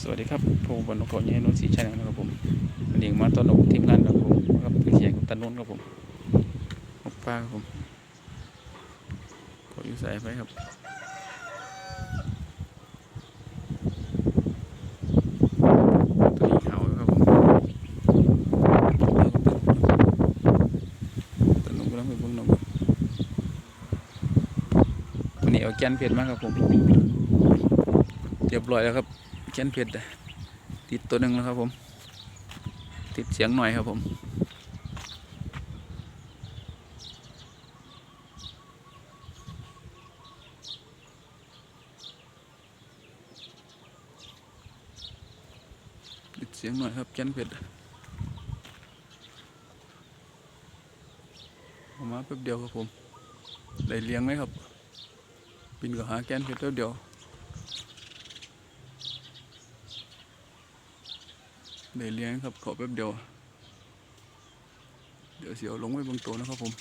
สวัสดีครับผมบรรณกรยัยนุนศรีชัยนะครับผมวันนี้มาต้อนรับทีมงานครับผมครับเชียร์กับตันนุ่นครับผมหกป้าครับผมขออยู่สายไปครับตัวนี้เห่าอยู่ครับผมตันหลงกำลังมีฝนนุ่มวันนี้เอาแกนเพชรมากครับผมเรียบร้อยแล้วครับ แกนเพชรติดตัวหนึ่งแล้วครับผม ติดเสียงหน่อยครับผมติดเสียงหน่อยครับแกนเพชรออกมาแป๊บเดียวครับผม ได้เลี้ยงไหมครับบินก็หาแกนเพชรแป๊บเดียว ได้เลี้ยงครับขอแป๊บเดียว เดี๋ยวเสียวลงไว้บางตัวนะครับผม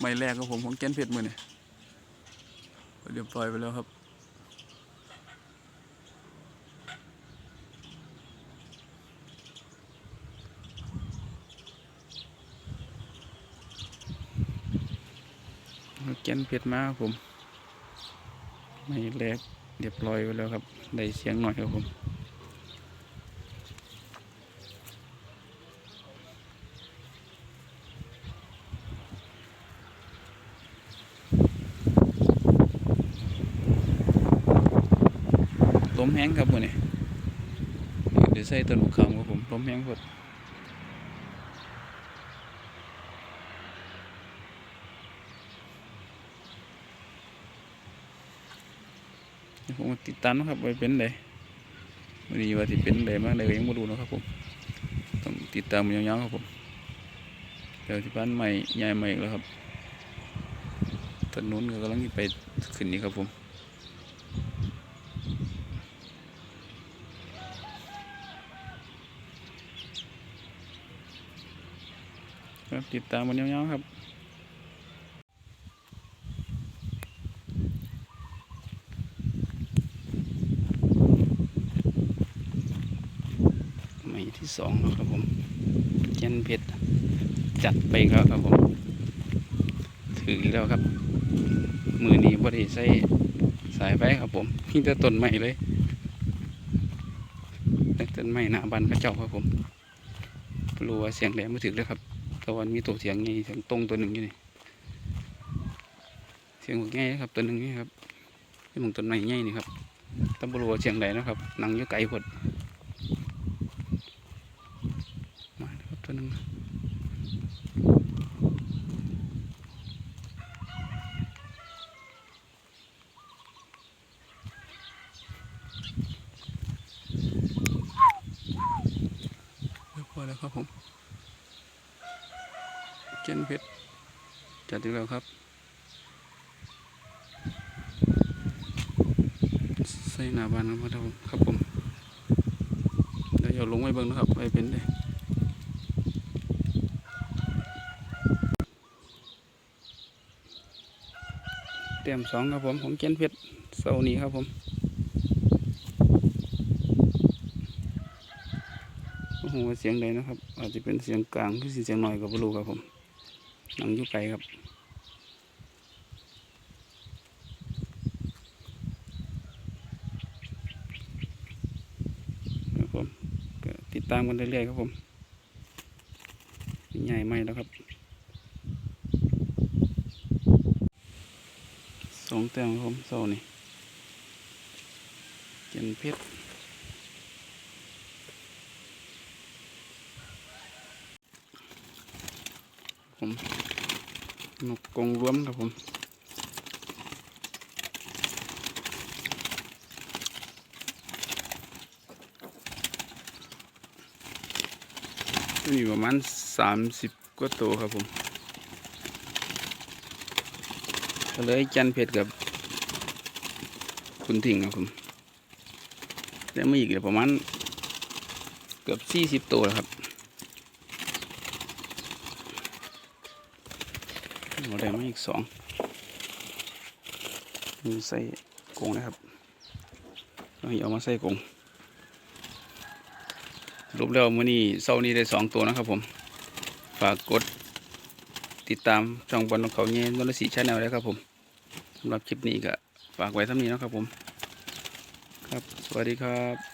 ไม่แรกครับผมของแกนเพชรมือเนี่ยเรียบร้อยไปแล้วครับเอาแกนเพชรมาครับผม ไม่แรกเรียบร้อยไปแล้วครับ ได้เสียงหน่อยครับผม มแห้งครับมือนี้เดี๋ยวใส่ต้นบุกขามครับผมลมแห้งพอดผมติดตามนะครับว่าเป็นไดวันนี้ว่าสิเป็นไดมากเลยยังไม่รู้นะครับผมต้องติดตามมันยาวๆครับผมเดี๋ยวที่บ้านใหม่ยายใหม่แล้วครับถนนก็กำลังไปขึ้นนี่ครับผม ครับ ติดตามมันยาวๆครับใหม่ที่สองแล้วครับผมแกนเพชรจัดไปแล้วครับผม ถือแล้วครับ มือนี้บริใส่สายไฟครับผมพี่แต่ต้นใหม่เลยต้นใหม่หน้าบันพระเจ้าครับผมรู้ว่าเสียงแหลมมาถึงเลยครับ ตะวันมีตัวเสียงไงเสียงตรงตัวหนึ่งอยู่นี่เสียงหัวง่ายครับตัวหนึ่งนี่ครับที่มึงต้นไม้ง่ายนี่ครับตำบลวาเสียงใดนะครับนังอยู่ไกลพดมาแล้วครับตัวหนึ่งเรียบร้อยแล้วครับผม เจนเพชรจัดอีกแล้วครับใส่หน้าบ้านครับผมครับผมเดี๋ยวลงไว้เบิ่งนะครับไว้เป็นได้เตรียมสองครับผมของเจนเพชรเสานี้ครับผมโอ้โหเสียงใดนะครับ อาจจะเป็นเสียงกลางหรือเสียงน้อยก็ไม่รู้ครับผม นังอยุไกลครับครับผมติดตามกันเรื่อยๆครับผมใหญ่ไหมแล้วครับสองแต้มครับผมโซ่นี่เจนเพชร ผมนกกรงรวมครับผมมีประมาณสามสิบกว่าตัวครับผมก็เลยจันเพชรกับคุณถิงครับผมแล้วมาอีกเดี๋ยวประมาณเกือบสี่สิบตัวแล้วครับ เราได้มาอีกสองมีใส่กงนะครับเราเอามาใส่กงรูปแล้วมือนี้เช้านี้ได้สองตัวนะครับผมฝากกดติดตามช่องบอลของเขาเงี้ยนวลศรีชาแนลด้ครับผมสำหรับคลิปนี้ก็ฝากไว้เท่านี้นะครับผม ครับ สวัสดีครับ